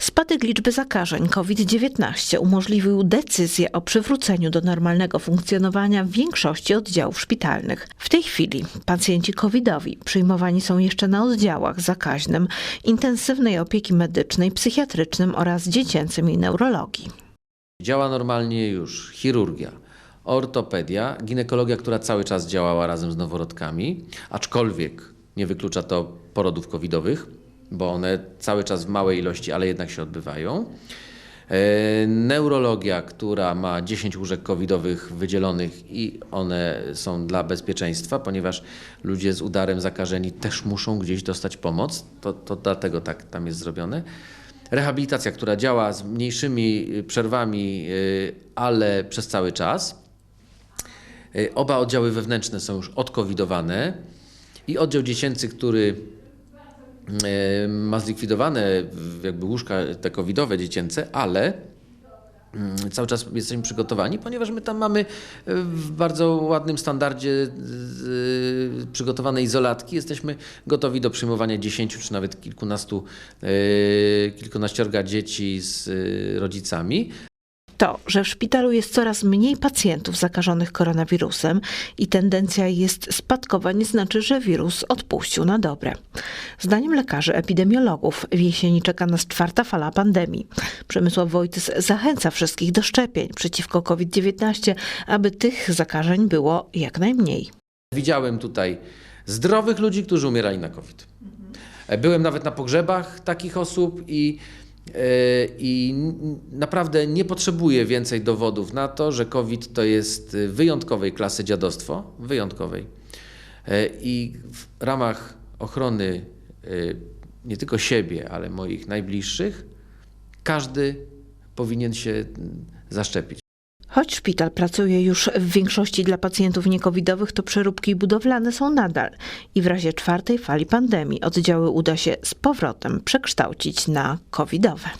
Spadek liczby zakażeń COVID-19 umożliwił decyzję o przywróceniu do normalnego funkcjonowania większości oddziałów szpitalnych. W tej chwili pacjenci covidowi przyjmowani są jeszcze na oddziałach zakaźnym, intensywnej opieki medycznej, psychiatrycznym oraz dziecięcym i neurologii. Działa normalnie już chirurgia, ortopedia, ginekologia, która cały czas działała razem z noworodkami, aczkolwiek nie wyklucza to porodów covidowych, bo one cały czas w małej ilości, ale jednak się odbywają. E, Neurologia, która ma 10 łóżek covidowych wydzielonych i one są dla bezpieczeństwa, ponieważ ludzie z udarem zakażeni też muszą gdzieś dostać pomoc. To, to dlatego tak tam jest zrobione. Rehabilitacja, która działa z mniejszymi y, przerwami, y, ale przez cały czas. Y, Oba oddziały wewnętrzne są już odkowidowane i oddział dziecięcy, który ma zlikwidowane jakby łóżka te covidowe dziecięce, ale mm, cały czas jesteśmy przygotowani, ponieważ my tam mamy y, w bardzo ładnym standardzie y, przygotowane izolatki. Jesteśmy gotowi do przyjmowania 10 czy nawet kilkunastu, kilkunaściorga dzieci z rodzicami. To, że w szpitalu jest coraz mniej pacjentów zakażonych koronawirusem i tendencja jest spadkowa, nie znaczy, że wirus odpuścił na dobre. Zdaniem lekarzy epidemiologów w jesieni czeka nas czwarta fala pandemii. Przemysław Wojtys zachęca wszystkich do szczepień przeciwko COVID-19, aby tych zakażeń było jak najmniej. Widziałem tutaj zdrowych ludzi, którzy umierali na COVID. Byłem nawet na pogrzebach takich osób i, i n- naprawdę nie potrzebuję więcej dowodów na to, że COVID to jest wyjątkowej klasy dziadostwo, wyjątkowej. E, I w ramach ochrony e, nie tylko siebie, ale moich najbliższych, każdy powinien się mm, zaszczepić. Choć szpital pracuje już w większości dla pacjentów niekowidowych, to przeróbki budowlane są nadal i w razie czwartej fali pandemii oddziały uda się z powrotem przekształcić na covidowe.